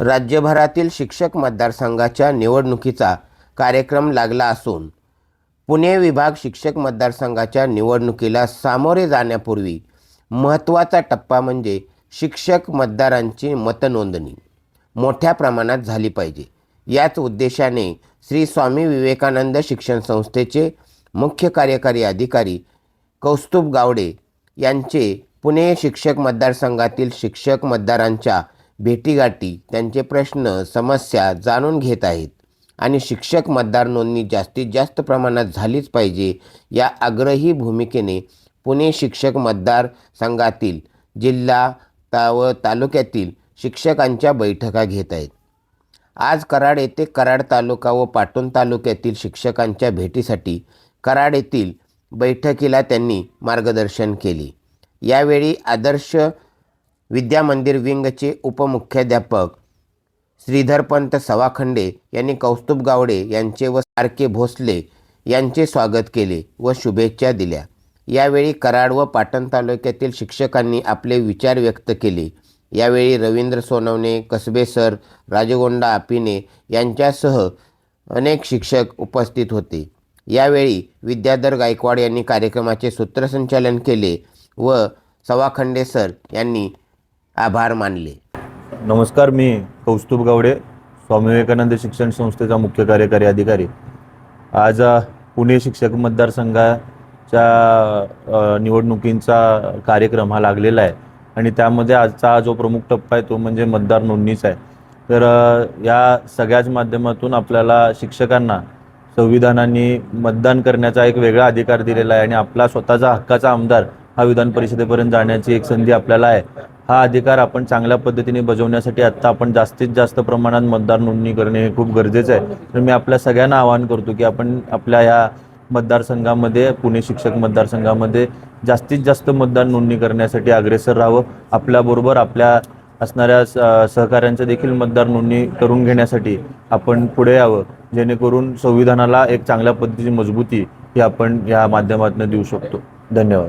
राज्यभरातील शिक्षक मतदारसंघाच्या निवडणुकीचा कार्यक्रम लागला असून पुणे विभाग शिक्षक मतदारसंघाच्या निवडणुकीला सामोरे जाण्यापूर्वी महत्त्वाचा टप्पा म्हणजे शिक्षक मतदारांची मतनोंदणी मोठ्या प्रमाणात झाली पाहिजे. याच उद्देशाने श्री स्वामी विवेकानंद शिक्षण संस्थेचे मुख्य कार्यकारी अधिकारी कौस्तुभ गावडे यांचे पुणे शिक्षक मतदारसंघातील शिक्षक मतदारांच्या भेटीगाठी त्यांचे प्रश्न समस्या जाणून घेत आहेत. आणि शिक्षक मतदार नोंदणी जास्तीत जास्त प्रमाणात झालीच पाहिजे या आग्रही भूमिकेने पुणे शिक्षक मतदार संघातील जिल्हा ता व तालुक्यातील शिक्षकांच्या बैठका घेत आहेत. आज कराड येथे कराड तालुका व पाटण तालुक्यातील शिक्षकांच्या भेटीसाठी कराड येथील बैठकीला त्यांनी मार्गदर्शन केले. यावेळी आदर्श विद्यामंदिर विंगचे उपमुख्याध्यापक श्रीधरपंत सवाखंडे यांनी कौस्तुभ गावडे यांचे व सारके भोसले यांचे स्वागत केले व शुभेच्छा दिल्या. यावेळी कराड व पाटण तालुक्यातील शिक्षकांनी आपले विचार व्यक्त केले. यावेळी रवींद्र सोनवणे कसबे सर राजगोंडा आपिने यांच्यासह अनेक शिक्षक उपस्थित होते. यावेळी विद्याधर गायकवाड यांनी कार्यक्रमाचे सूत्रसंचालन केले व सवाखंडे सर यांनी आभार मानले. नमस्कार मी कौस्तुभ गावडे स्वामी विवेकानंद शिक्षण संस्थेचा मुख्य कार्यकारी अधिकारी. आज पुणे शिक्षक मतदारसंघाच्या निवडणुकींचा कार्यक्रम हा लागलेला आहे. आणि त्यामध्ये आजचा जो प्रमुख टप्पा आहे तो म्हणजे मतदार नोंदणीचा आहे. तर या सगळ्याच माध्यमातून आपल्याला शिक्षकांना संविधानाने मतदान करण्याचा एक वेगळा अधिकार दिलेला आहे. आणि आपला स्वतःचा हक्काचा आमदार हा विधान परिषदेपर्यंत जाण्याची एक संधी आपल्याला आहे. हा अधिकार आपण चांगल्या पद्धतीने बजावण्यासाठी आत्ता आपण जास्तीत जास्त प्रमाणात मतदार नोंदणी करणे हे खूप गरजेचं आहे. तर मी आपल्या सगळ्यांना आवाहन करतो की आपण आपल्या या मतदारसंघामध्ये पुणे शिक्षक मतदारसंघामध्ये जास्तीत जास्त मतदार नोंदणी करण्यासाठी अग्रेसर राहावं. आपल्याबरोबर आपल्या असणाऱ्या स- सहकाऱ्यांचं देखील मतदार नोंदणी करून घेण्यासाठी आपण पुढे यावं. जेणेकरून संविधानाला एक चांगल्या पद्धतीची मजबूती ही आपण या माध्यमातून देऊ शकतो. धन्यवाद.